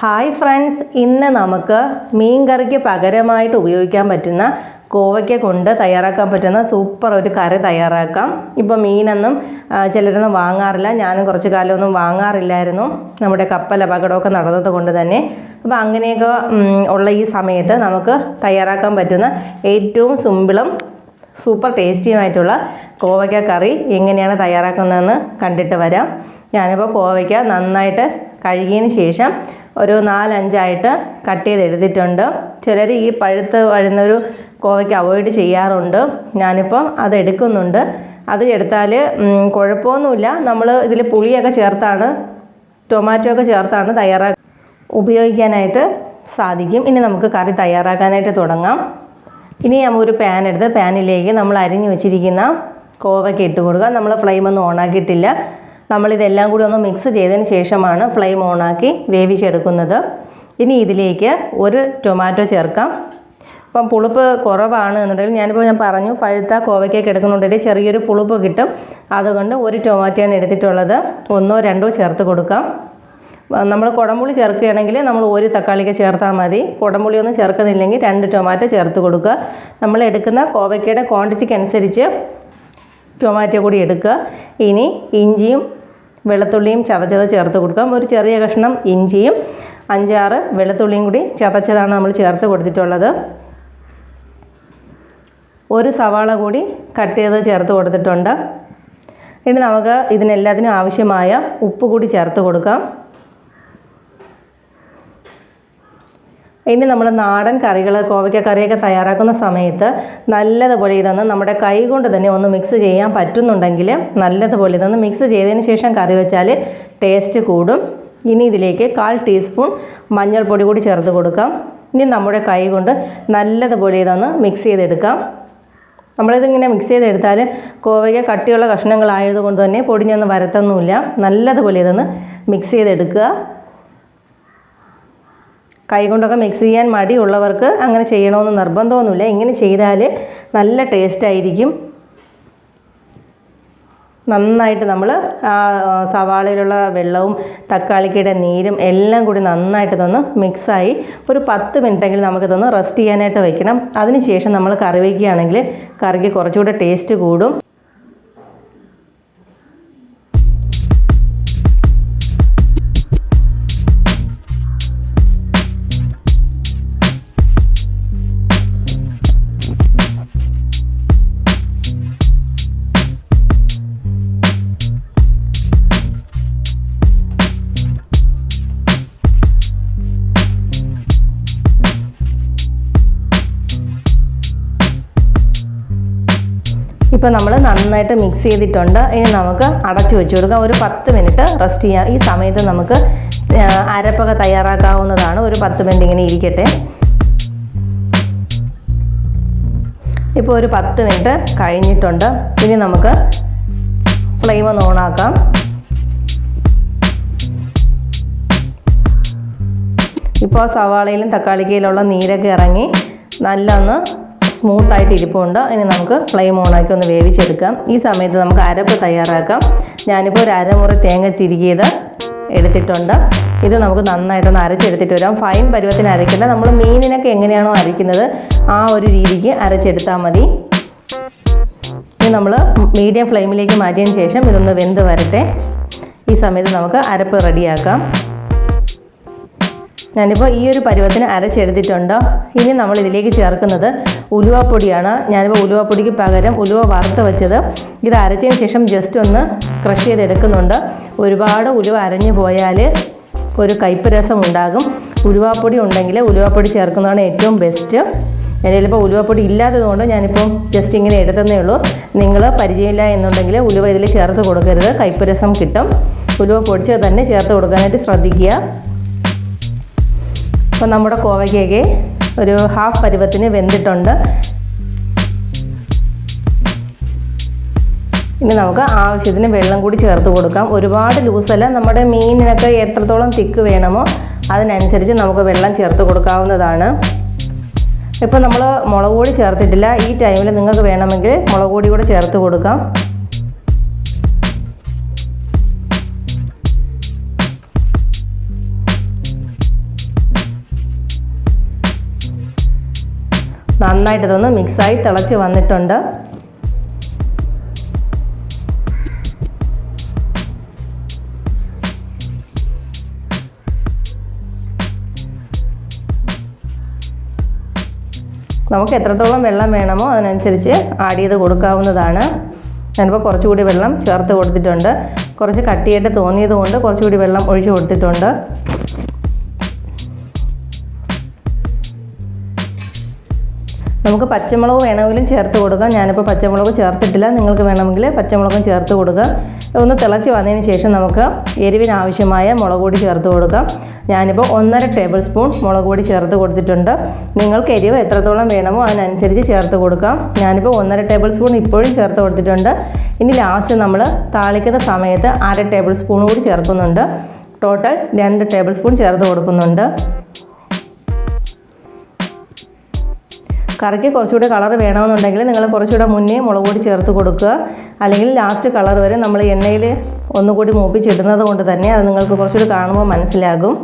Hi friends ഇന്ന് നമുക്ക് മീൻ കറിക്ക് പകരമായിട്ട് ഉപയോഗിക്കാൻ പറ്റുന്ന കോവയ്ക്ക കൊണ്ട് തയ്യാറാക്കാൻ പറ്റുന്ന സൂപ്പർ ഒരു കറി തയ്യാറാക്കാം. ഇപ്പോൾ മീനൊന്നും ചിലരൊന്നും വാങ്ങാറില്ല. ഞാനും കുറച്ച് കാലമൊന്നും വാങ്ങാറില്ലായിരുന്നു. നമ്മുടെ കപ്പൽ അപകടമൊക്കെ നടന്നത് കൊണ്ട് തന്നെ. അപ്പോൾ അങ്ങനെയൊക്കെ ഉള്ള ഈ സമയത്ത് നമുക്ക് തയ്യാറാക്കാൻ പറ്റുന്ന ഏറ്റവും സിമ്പിളും സൂപ്പർ ടേസ്റ്റിയുമായിട്ടുള്ള കോവയ്ക്ക കറി എങ്ങനെയാണ് തയ്യാറാക്കുന്നതെന്ന് കണ്ടിട്ട് വരാം. ഞാനിപ്പോൾ കോവയ്ക്ക നന്നായിട്ട് കഴുകിയതിന് ശേഷം ഒരു നാലഞ്ചായിട്ട് കട്ട് ചെയ്ത് എടുത്തിട്ടുണ്ട് ചിലർ ഈ പഴുത്ത് വരുന്നൊരു കോവയ്ക്ക് അവോയ്ഡ് ചെയ്യാറുണ്ട്. ഞാനിപ്പം അത് എടുക്കുന്നുണ്ട്. അത് എടുത്താൽ കുഴപ്പമൊന്നുമില്ല. നമ്മൾ ഇതിൽ പുളിയൊക്കെ ചേർത്താണ് ടൊമാറ്റോ ഒക്കെ ചേർത്താണ് തയ്യാറാ ഉപയോഗിക്കാനായിട്ട് സാധിക്കും. ഇനി നമുക്ക് കറി തയ്യാറാക്കാനായിട്ട് തുടങ്ങാം. ഇനി നമുക്കൊരു പാൻ എടുത്ത് പാനിലേക്ക് നമ്മൾ അരിഞ്ഞു വെച്ചിരിക്കുന്ന കോവയ്ക്ക് ഇട്ട് കൊടുക്കുക നമ്മൾ ഫ്ലെയിമൊന്നും ഓണാക്കിയിട്ടില്ല നമ്മളിതെല്ലാം കൂടി ഒന്ന് മിക്സ് ചെയ്തതിന് ശേഷമാണ് ഫ്ലെയിം ഓണാക്കി വേവിച്ചെടുക്കുന്നത്. ഇനി ഇതിലേക്ക് ഒരു ടൊമാറ്റോ ചേർക്കാം. അപ്പം പുളിപ്പ് കുറവാണ് എന്നുണ്ടെങ്കിൽ ഞാനിപ്പോൾ ഞാൻ പറഞ്ഞു പഴുത്ത കോവയ്ക്കൊക്കെ എടുക്കുന്നുണ്ടെങ്കിൽ ചെറിയൊരു പുളിപ്പ് കിട്ടും. അതുകൊണ്ട് ഒരു ടൊമാറ്റോയാണ് എടുത്തിട്ടുള്ളത്. ഒന്നോ രണ്ടോ ചേർത്ത് കൊടുക്കാം. നമ്മൾ കുടംപുളി ചേർക്കുകയാണെങ്കിൽ നമ്മൾ ഒരു തക്കാളിക്ക് ചേർത്താൽ മതി. കുടംപുളി ഒന്നും ചേർക്കുന്നില്ലെങ്കിൽ രണ്ട് ടൊമാറ്റോ ചേർത്ത് കൊടുക്കുക. നമ്മൾ എടുക്കുന്ന കോവയ്ക്കയുടെ ക്വാണ്ടിറ്റിക്ക് അനുസരിച്ച് ടൊമാറ്റോ കൂടി എടുക്കുക. ഇനി ഇഞ്ചിയും വെളുത്തുള്ളിയും ചതച്ചത് ചേർത്ത് കൊടുക്കാം. ഒരു ചെറിയ കഷ്ണം ഇഞ്ചിയും അഞ്ചാറ് വെളുത്തുള്ളിയും കൂടി ചതച്ചതാണ് നമ്മൾ ചേർത്ത് കൊടുത്തിട്ടുള്ളത്. ഒരു സവാള കൂടി കട്ട് ചെയ്ത് ചേർത്ത് കൊടുത്തിട്ടുണ്ട്. ഇനി നമുക്ക് ഇതിനെല്ലാത്തിനും ആവശ്യമായ ഉപ്പ് കൂടി ചേർത്ത് കൊടുക്കാം. ഇനി നമ്മൾ നാടൻ കറികൾ കോവയ്ക്ക കറിയൊക്കെ തയ്യാറാക്കുന്ന സമയത്ത് നല്ലതുപോലെ ഇതൊന്ന് നമ്മുടെ കൈ കൊണ്ട് തന്നെ ഒന്ന് മിക്സ് ചെയ്യാൻ പറ്റുന്നുണ്ടെങ്കിൽ നല്ലതുപോലെ ഇതൊന്ന് മിക്സ് ചെയ്തതിന് ശേഷം കറി വെച്ചാൽ ടേസ്റ്റ് കൂടും. ഇനി ഇതിലേക്ക് കാൽ ടീസ്പൂൺ മഞ്ഞൾപ്പൊടി കൂടി ചേർത്ത് കൊടുക്കാം. ഇനി നമ്മുടെ കൈ കൊണ്ട് നല്ലതുപോലെ ഇതൊന്ന് മിക്സ് ചെയ്തെടുക്കാം. നമ്മളിതിങ്ങനെ മിക്സ് ചെയ്തെടുത്താൽ കോവയ്ക്ക കട്ടിയുള്ള കഷ്ണങ്ങളായതുകൊണ്ട് തന്നെ പൊടിഞ്ഞൊന്നും വരത്തൊന്നുമില്ല. നല്ലതുപോലെ ഇതൊന്ന് മിക്സ് ചെയ്തെടുക്കുക. കൈകൊണ്ടൊക്കെ മിക്സ് ചെയ്യാൻ മടിയുള്ളവർക്ക് അങ്ങനെ ചെയ്യണമെന്ന് നിർബന്ധമൊന്നുമില്ല. ഇങ്ങനെ ചെയ്താൽ നല്ല ടേസ്റ്റ് ആയിരിക്കും. നന്നായിട്ട് നമ്മൾ ആ സവാളയിലുള്ള വെള്ളവും തക്കാളിക്കയുടെ നീരും എല്ലാം കൂടി നന്നായിട്ട് തന്ന് മിക്സായി ഒരു പത്ത് മിനിറ്റെങ്കിലും നമുക്കിതൊന്ന് റെസ്റ്റ് ചെയ്യാനായിട്ട് വെക്കണം. അതിനുശേഷം നമ്മൾ കറി വയ്ക്കുകയാണെങ്കിൽ കറിക്ക് കുറച്ചുകൂടെ ടേസ്റ്റ് കൂടും. ഇപ്പോൾ നമ്മൾ നന്നായിട്ട് മിക്സ് ചെയ്തിട്ടുണ്ട്. ഇനി നമുക്ക് അടച്ചു വെച്ച് കൊടുക്കാം. ഒരു പത്ത് മിനിറ്റ് റെസ്റ്റ് ചെയ്യാം. ഈ സമയത്ത് നമുക്ക് അരപ്പൊക്കെ തയ്യാറാക്കാവുന്നതാണ്. ഒരു പത്ത് മിനിറ്റ് ഇങ്ങനെ ഇരിക്കട്ടെ. ഇപ്പോൾ ഒരു പത്ത് മിനിറ്റ് കഴിഞ്ഞിട്ടുണ്ട്. ഇനി നമുക്ക് ഫ്ലെയിം ഒന്ന് ഓണാക്കാം ഇപ്പോൾ സവാളയിലും തക്കാളിക്കയിലുള്ള നീരൊക്കെ ഇറങ്ങി നല്ല ഒന്ന് സ്മൂത്തായിട്ട് ഇരിപ്പുണ്ട്. ഇനി നമുക്ക് ഫ്ലെയിം ഓണാക്കി ഒന്ന് വേവിച്ചെടുക്കാം. ഈ സമയത്ത് നമുക്ക് അരപ്പ് തയ്യാറാക്കാം. ഞാനിപ്പോൾ ഒരു അരമുറി തേങ്ങ ചിരികിയത് എടുത്തിട്ടുണ്ട്. ഇത് നമുക്ക് നന്നായിട്ടൊന്ന് അരച്ചെടുത്തിട്ട് വരാം. ഫൈൻ പരുവത്തിന് അരയ്ക്കുന്ന നമ്മൾ മീനിനൊക്കെ എങ്ങനെയാണോ അരയ്ക്കുന്നത് ആ ഒരു രീതിക്ക് അരച്ചെടുത്താൽ മതി. ഇനി നമ്മൾ മീഡിയം ഫ്ലെയിമിലേക്ക് മാറ്റിയതിന് ശേഷം ഇതൊന്ന് വെന്ത് വരട്ടെ. ഈ സമയത്ത് നമുക്ക് അരപ്പ് റെഡിയാക്കാം ഞാനിപ്പോൾ ഈ ഒരു പരുവത്തിന് അരച്ചെടുത്തിട്ടുണ്ട്. ഇനി നമ്മൾ ഇതിലേക്ക് ചേർക്കുന്നത് ഉലുവപ്പൊടിയാണ്. ഞാനിപ്പോൾ ഉലുവപ്പൊടിക്ക് പകരം ഉലുവ വറുത്ത് വെച്ചത്. ഇത് അരച്ചതിന് ശേഷം ജസ്റ്റ് ഒന്ന് ക്രഷ് ചെയ്തെടുക്കുന്നുണ്ട്. ഒരുപാട് ഉലുവ അരഞ്ഞു പോയാൽ ഒരു കയ്പ്പ് രസം ഉണ്ടാകും. ഉലുവാപ്പൊടി ഉണ്ടെങ്കിൽ ഉലുവാപ്പൊടി ചേർക്കുന്നതാണ് ഏറ്റവും ബെസ്റ്റ് ചിലപ്പോൾ ഉലുവപ്പൊടി ഇല്ലാത്തതുകൊണ്ട് ഞാനിപ്പം ജസ്റ്റ് ഇങ്ങനെ എടുത്തതേ ഉള്ളൂ. നിങ്ങൾ പരിചയമില്ല എന്നുണ്ടെങ്കിൽ ഉലുവ ഇതിൽ ചേർത്ത് കൊടുക്കരുത്. കയ്പ്പ് രസം കിട്ടും. ഉലുവ പൊടിച്ച് തന്നെ ചേർത്ത് കൊടുക്കാനായിട്ട് ശ്രദ്ധിക്കുക. അപ്പോൾ നമ്മുടെ കോവയ്ക്കൊക്കെ ഒരു ഹാഫ് പരുവത്തിന് വെന്തിട്ടുണ്ട്. ഇനി നമുക്ക് ആവശ്യത്തിന് വെള്ളം കൂടി ചേർത്ത് കൊടുക്കാം. ഒരുപാട് ലൂസല്ല നമ്മുടെ മീനിനൊക്കെ എത്രത്തോളം തിക്ക് വേണമോ അതിനനുസരിച്ച് നമുക്ക് വെള്ളം ചേർത്ത് കൊടുക്കാവുന്നതാണ്. ഇപ്പോൾ നമ്മൾ മുളക് പൊടി ചേർത്തിട്ടില്ല. ഈ ടൈമിൽ നിങ്ങൾക്ക് വേണമെങ്കിൽ മുളക് പൊടി കൂടെ ചേർത്ത് കൊടുക്കാം. നന്നായിട്ട് ഇതൊന്ന് മിക്സായി തിളച്ച് വന്നിട്ടുണ്ട്. നമുക്ക് എത്രത്തോളം വെള്ളം വേണമോ അതിനനുസരിച്ച് ആഡ് ചെയ്ത് കൊടുക്കാവുന്നതാണ്. ഞാനിപ്പോൾ കുറച്ചുകൂടി വെള്ളം ചേർത്ത് കൊടുത്തിട്ടുണ്ട്. കുറച്ച് കട്ടിയായിട്ട് തോന്നിയത് കൊണ്ട് കുറച്ചുകൂടി വെള്ളം ഒഴിച്ച് കൊടുത്തിട്ടുണ്ട്. നമുക്ക് പച്ചമുളക് വേണമെങ്കിലും ചേർത്ത് കൊടുക്കാം. ഞാനിപ്പോൾ പച്ചമുളക് ചേർത്തിട്ടില്ല. നിങ്ങൾക്ക് വേണമെങ്കിൽ പച്ചമുളകും ചേർത്ത് കൊടുക്കുക ഒന്ന് തിളച്ച് വന്നതിന് ശേഷം നമുക്ക് എരിവിനാവശ്യമായ മുളക് പൊടി ചേർത്ത് കൊടുക്കാം. ഞാനിപ്പോൾ ഒന്നര ടേബിൾ സ്പൂൺ മുളക് പൊടി ചേർത്ത് കൊടുത്തിട്ടുണ്ട്. നിങ്ങൾക്ക് എരിവ് എത്രത്തോളം വേണമോ അതിനനുസരിച്ച് ചേർത്ത് കൊടുക്കാം. ഞാനിപ്പോൾ ഒന്നര ടേബിൾ സ്പൂൺ ഇപ്പോഴും ചേർത്ത് കൊടുത്തിട്ടുണ്ട്. ഇനി ലാസ്റ്റ് നമ്മൾ താളിക്കുന്ന സമയത്ത് അര ടേബിൾ സ്പൂൺ കൂടി ചേർക്കുന്നുണ്ട്. ടോട്ടൽ രണ്ട് ടേബിൾ സ്പൂൺ ചേർത്ത് കൊടുക്കുന്നുണ്ട്. കറിക്ക് കുറച്ചുകൂടി കളർ വേണമെന്നുണ്ടെങ്കിൽ നിങ്ങൾ കുറച്ചുകൂടെ മുന്നേ മുളക് പൊടി ചേർത്ത് കൊടുക്കുക. അല്ലെങ്കിൽ ലാസ്റ്റ് കളർ വരെ നമ്മൾ എണ്ണയിൽ ഒന്നുകൂടി മൂപ്പിച്ചിടുന്നത് കൊണ്ട് തന്നെ അത് നിങ്ങൾക്ക് കുറച്ചുകൂടി കാണുമ്പോൾ മനസ്സിലാകും.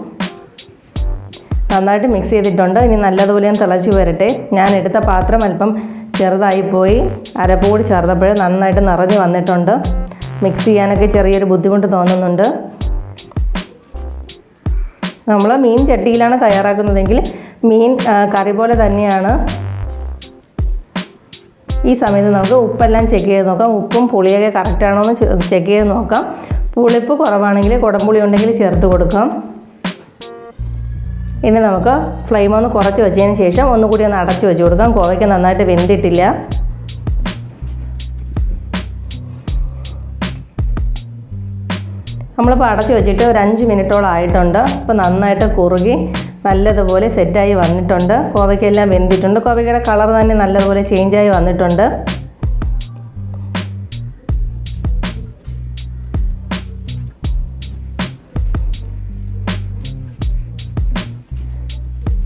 നന്നായിട്ട് മിക്സ് ചെയ്തിട്ടുണ്ട്. ഇനി നല്ലതുപോലെ തിളച്ച് വരട്ടെ. ഞാൻ എടുത്ത പാത്രം അല്പം ചെറുതായിപ്പോയി അരപ്പ് കൂടി ചേർത്തപ്പോൾ നന്നായിട്ട് നിറഞ്ഞു വന്നിട്ടുണ്ട്. മിക്സ് ചെയ്യാനൊക്കെ ചെറിയൊരു ബുദ്ധിമുട്ട് തോന്നുന്നുണ്ട്. നമ്മൾ മീൻ ചട്ടിയിലാണ് തയ്യാറാക്കുന്നതെങ്കിൽ മീൻ കറി പോലെ തന്നെയാണ്. ഈ സമയത്ത് നമുക്ക് ഉപ്പെല്ലാം ചെക്ക് ചെയ്ത് നോക്കാം. ഉപ്പും പുളിയൊക്കെ കറക്റ്റാണോ എന്ന് ചെക്ക് ചെയ്ത് നോക്കാം. പുളിപ്പ് കുറവാണെങ്കിൽ കുടംപുളി ഉണ്ടെങ്കിൽ ചേർത്ത് കൊടുക്കാം. ഇനി നമുക്ക് ഫ്ലെയിം ഒന്ന് കുറച്ച് വെച്ചതിന് ശേഷം ഒന്നുകൂടി ഒന്ന് അടച്ച് വെച്ച് കൊടുക്കാം. കോവയ്ക്ക് നന്നായിട്ട് വെന്തിട്ടില്ല. നമ്മളിപ്പോൾ അടച്ച് വെച്ചിട്ട് ഒരു അഞ്ച് മിനിറ്റോളം ആയിട്ടുണ്ട്. അപ്പോൾ നന്നായിട്ട് കുറുകി നല്ലതുപോലെ സെറ്റായി വന്നിട്ടുണ്ട്. കോവയ്ക്കെല്ലാം വെന്തിട്ടുണ്ട്. കോവയ്ക്കയുടെ കളർ തന്നെ നല്ലതുപോലെ ചേഞ്ചായി വന്നിട്ടുണ്ട്.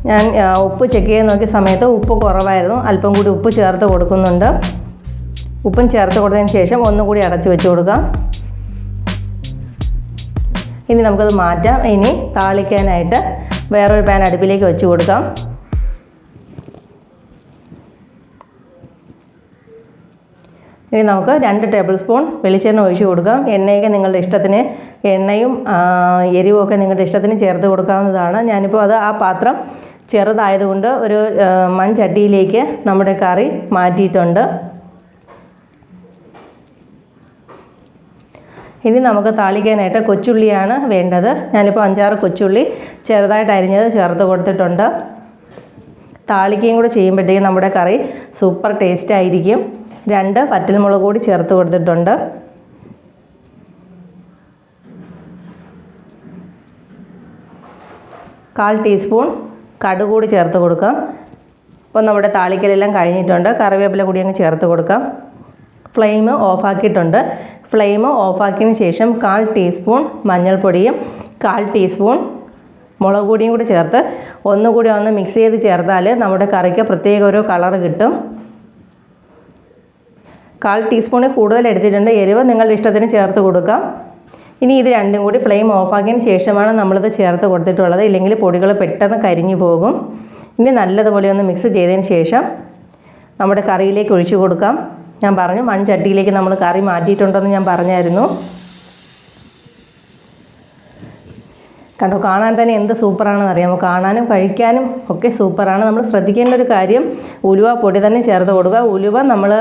ഞാൻ ഉപ്പ് ചെക്ക് ചെയ്ത് നോക്കിയ സമയത്ത് ഉപ്പ് കുറവായിരുന്നു. അല്പം കൂടി ഉപ്പ് ചേർത്ത് കൊടുക്കുന്നുണ്ട്. ഉപ്പും ചേർത്ത് കൊടുത്തതിന് ശേഷം ഒന്നുകൂടി അടച്ച് വെച്ച് കൊടുക്കാം. ഇനി നമുക്കത് മാറ്റാം. ഇനി താളിക്കാനായിട്ട് വേറൊരു പാൻ അടുപ്പിലേക്ക് വെച്ച് കൊടുക്കാം. ഇനി നമുക്ക് രണ്ട് ടേബിൾ സ്പൂൺ വെളിച്ചെണ്ണ ഒഴിച്ച് കൊടുക്കാം. എണ്ണയൊക്കെ നിങ്ങളുടെ ഇഷ്ടത്തിന് എണ്ണയും എരിവുമൊക്കെ നിങ്ങളുടെ ഇഷ്ടത്തിന് ചേർത്ത് കൊടുക്കാവുന്നതാണ്. ഞാനിപ്പോൾ അത് ആ പാത്രം ചെറുതായതുകൊണ്ട് ഒരു മൺചട്ടിയിലേക്ക് നമ്മുടെ കറി മാറ്റിയിട്ടുണ്ട്. ഇനി നമുക്ക് താളിക്കാനായിട്ട് കൊച്ചുള്ളിയാണ് വേണ്ടത്. ഞാനിപ്പോൾ അഞ്ചാറ് കൊച്ചുള്ളി ചെറുതായിട്ട് അരിഞ്ഞത് ചേർത്ത് കൊടുത്തിട്ടുണ്ട്. താളിക്കയും കൂടെ ചെയ്യുമ്പോഴത്തേക്കും നമ്മുടെ കറി സൂപ്പർ ടേസ്റ്റ് ആയിരിക്കും. രണ്ട് പറ്റൽമുളക് കൂടി ചേർത്ത് കൊടുത്തിട്ടുണ്ട്. കാൽ ടീസ്പൂൺ കടുക് കൂടി ചേർത്ത് കൊടുക്കാം. അപ്പോൾ നമ്മുടെ താളിക്കലെല്ലാം കഴിഞ്ഞിട്ടുണ്ട്. കറിവേപ്പില കൂടി അങ്ങ് ചേർത്ത് കൊടുക്കാം. ഫ്ലെയിം ഓഫാക്കിയിട്ടുണ്ട്. ഫ്ലെയിം ഓഫാക്കിയതിന് ശേഷം കാൽ ടീസ്പൂൺ മഞ്ഞൾപ്പൊടിയും കാൽ ടീസ്പൂൺ മുളക് പൊടിയും കൂടി ചേർത്ത് ഒന്നുകൂടി ഒന്ന് മിക്സ് ചെയ്ത് ചേർത്താൽ നമ്മുടെ കറിക്ക് പ്രത്യേക ഒരു കളർ കിട്ടും. കാൽ ടീസ്പൂണിൽ കൂടുതൽ എടുത്തിട്ടുണ്ട്. എരിവ് നിങ്ങളുടെ ഇഷ്ടത്തിന് ചേർത്ത് കൊടുക്കാം. ഇനി ഇത് രണ്ടും കൂടി ഫ്ലെയിം ഓഫാക്കിയതിന് ശേഷമാണ് നമ്മളിത് ചേർത്ത് കൊടുത്തിട്ടുള്ളത്. ഇല്ലെങ്കിൽ പൊടികൾ പെട്ടെന്ന് കരിഞ്ഞു പോകും. ഇനി നല്ലതുപോലെ ഒന്ന് മിക്സ് ചെയ്തതിന് ശേഷം നമ്മുടെ കറിയിലേക്ക് ഒഴിച്ചു കൊടുക്കാം. ഞാൻ പറഞ്ഞു മൺചട്ടിയിലേക്ക് നമ്മൾ കറി മാറ്റിയിട്ടുണ്ടെന്ന് ഞാൻ പറഞ്ഞായിരുന്നു. കണ്ടോ കാണാൻ തന്നെ എന്ത് സൂപ്പറാണെന്ന് അറിയാമോ? കാണാനും കഴിക്കാനും ഒക്കെ സൂപ്പറാണ്. നമ്മൾ ശ്രദ്ധിക്കേണ്ട ഒരു കാര്യം ഉലുവ പൊടി തന്നെ ചേർത്ത് കൊടുക്കുക. ഉലുവ നമ്മൾ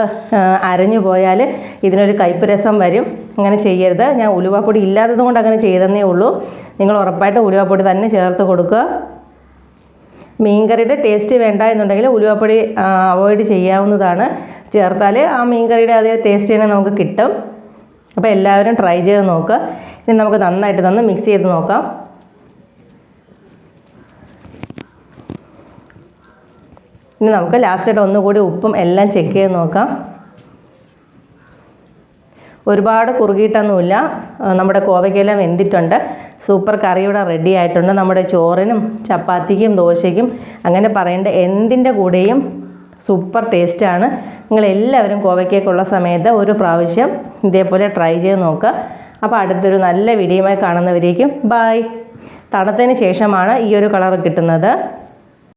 അരഞ്ഞു പോയാൽ ഇതിനൊരു കയ്പ്പ് രസം വരും. അങ്ങനെ ചെയ്യരുത്. ഞാൻ ഉലുവ പൊടി ഇല്ലാത്തത് കൊണ്ട് അങ്ങനെ ചെയ്തെന്നേ ഉള്ളൂ. നിങ്ങൾ ഉറപ്പായിട്ട് ഉലുവ പൊടി തന്നെ ചേർത്ത് കൊടുക്കുക. മീൻകറിയുടെ ടേസ്റ്റ് വേണ്ട എന്നുണ്ടെങ്കിൽ ഉലുവപ്പൊടി അവോയ്ഡ് ചെയ്യാവുന്നതാണ്. ചേർത്താൽ ആ മീൻകറിയുടെ അതേ ടേസ്റ്റ് തന്നെ നമുക്ക് കിട്ടും. അപ്പോൾ എല്ലാവരും ട്രൈ ചെയ്ത് നോക്കുക ഇനി നമുക്ക് നന്നായിട്ട് തന്ന് മിക്സ് ചെയ്ത് നോക്കാം. ഇനി നമുക്ക് ലാസ്റ്റായിട്ട് ഒന്നുകൂടി ഉപ്പും എല്ലാം ചെക്ക് ചെയ്ത് നോക്കാം. ഒരുപാട് കുറുകിയിട്ടൊന്നുമില്ല. നമ്മുടെ കോവയ്ക്കെല്ലാം വെന്തിട്ടുണ്ട്. സൂപ്പർ കറി ഇവിടെ റെഡി ആയിട്ടുണ്ട്. നമ്മുടെ ചോറിനും ചപ്പാത്തിക്കും ദോശയ്ക്കും അങ്ങനെ പറയേണ്ട എന്തിന്റെ കൂടെയും സൂപ്പർ ടേസ്റ്റാണ് നിങ്ങൾ എല്ലാവരും കോവയ്ക്കേക്കുള്ള സമയത്ത് ഒരു പ്രാവശ്യം ഇതേപോലെ ട്രൈ ചെയ്ത് നോക്കുക. അപ്പോൾ അടുത്തൊരു നല്ല വീഡിയോയുമായി കാണുന്നവരേക്കും ബായ് തണുത്തതിന് ശേഷമാണ് ഈ ഒരു കളർ കിട്ടുന്നത്.